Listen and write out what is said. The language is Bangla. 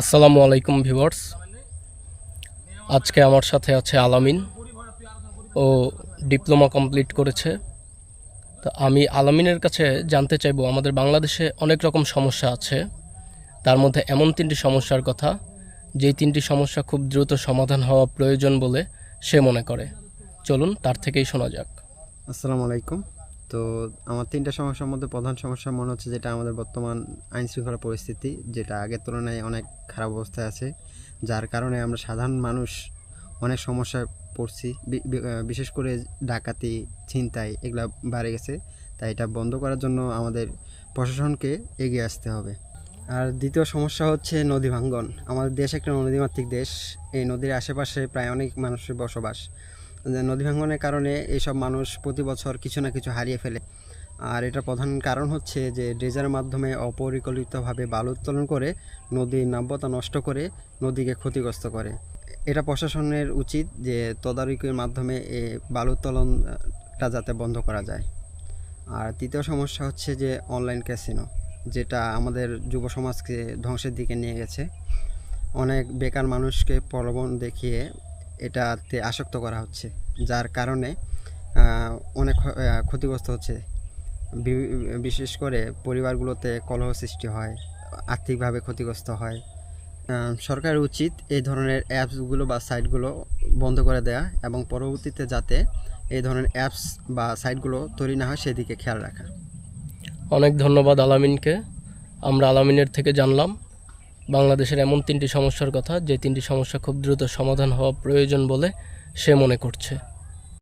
আসসালামু আলাইকুম ভিউয়ার্স। আজকে আমার সাথে আছে আলামিন। ও ডিপ্লোমা কমপ্লিট করেছে। তো আমি আলামিনের কাছে জানতে চাইব, আমাদের বাংলাদেশে অনেক রকম সমস্যা আছে। তার মধ্যে এমন তিনটি সমস্যার কথা যেই তিনটি সমস্যা খুব দ্রুত সমাধান হওয়া প্রয়োজন বলে সে মনে করে। চলুন, তার থেকেই শোনা যাক। আসসালামু আলাইকুম। তো আমার তিনটা সমস্যার মধ্যে প্রধান সমস্যা মনে হচ্ছে যেটা আমাদের বর্তমান আইন শৃঙ্খলা পরিস্থিতি, যেটা আগের তুলনায় অনেক খারাপ অবস্থায় আছে, যার কারণে আমরা সাধারণ মানুষ অনেক সমস্যায় পড়ছি বিশেষ করে ডাকাতি, ছিনতাই এগুলা বাড়ে গেছে, তাই এটা বন্ধ করার জন্য আমাদের প্রশাসনকে এগিয়ে আসতে হবে। আর দ্বিতীয় সমস্যা হচ্ছে নদী ভাঙ্গন। আমাদের দেশ একটা নদীমাতৃক দেশ। এই নদীর আশেপাশে প্রায় অনেক মানুষের বসবাস। নদী ভাঙ্গনের কারণে এইসব মানুষ প্রতি বছর কিছু না কিছু হারিয়ে ফেলে। আর এটা প্রধান কারণ হচ্ছে যে ড্রেজারের মাধ্যমে অপরিকল্পিতভাবে বালু উত্তোলন করে নদীর নাব্যতা নষ্ট করে নদীকে ক্ষতিগ্রস্ত করে। এটা প্রশাসনের উচিত যে তদারকির মাধ্যমে এই বালু উত্তোলনটা যাতে বন্ধ করা যায়। আর তৃতীয় সমস্যা হচ্ছে যে অনলাইন ক্যাসিনো, যেটা আমাদের যুব সমাজকে ধ্বংসের দিকে নিয়ে গেছে। অনেক বেকার মানুষকে প্রলোভন দেখিয়ে এটাতে আসক্ত করা হচ্ছে, যার কারণে অনেক ক্ষতিগ্রস্ত হচ্ছে। বিশেষ করে পরিবারগুলোতে কলহ সৃষ্টি হয়, আর্থিকভাবে ক্ষতিগ্রস্ত হয়। সরকারের উচিত এই ধরনের অ্যাপসগুলো বা সাইটগুলো বন্ধ করে দেয়া এবং পরবর্তীতে যাতে এই ধরনের অ্যাপস বা সাইটগুলো তৈরি না হয়, সেদিকে খেয়াল রাখা। অনেক ধন্যবাদ আলামিনকে। আমরা আলামিনের থেকে জানলাম। বাংলাদেশের এমন তিনটি সমস্যার কথা, যে তিনটি সমস্যা খুব দ্রুত সমাধান হওয়া প্রয়োজন বলে সে মনে করছে।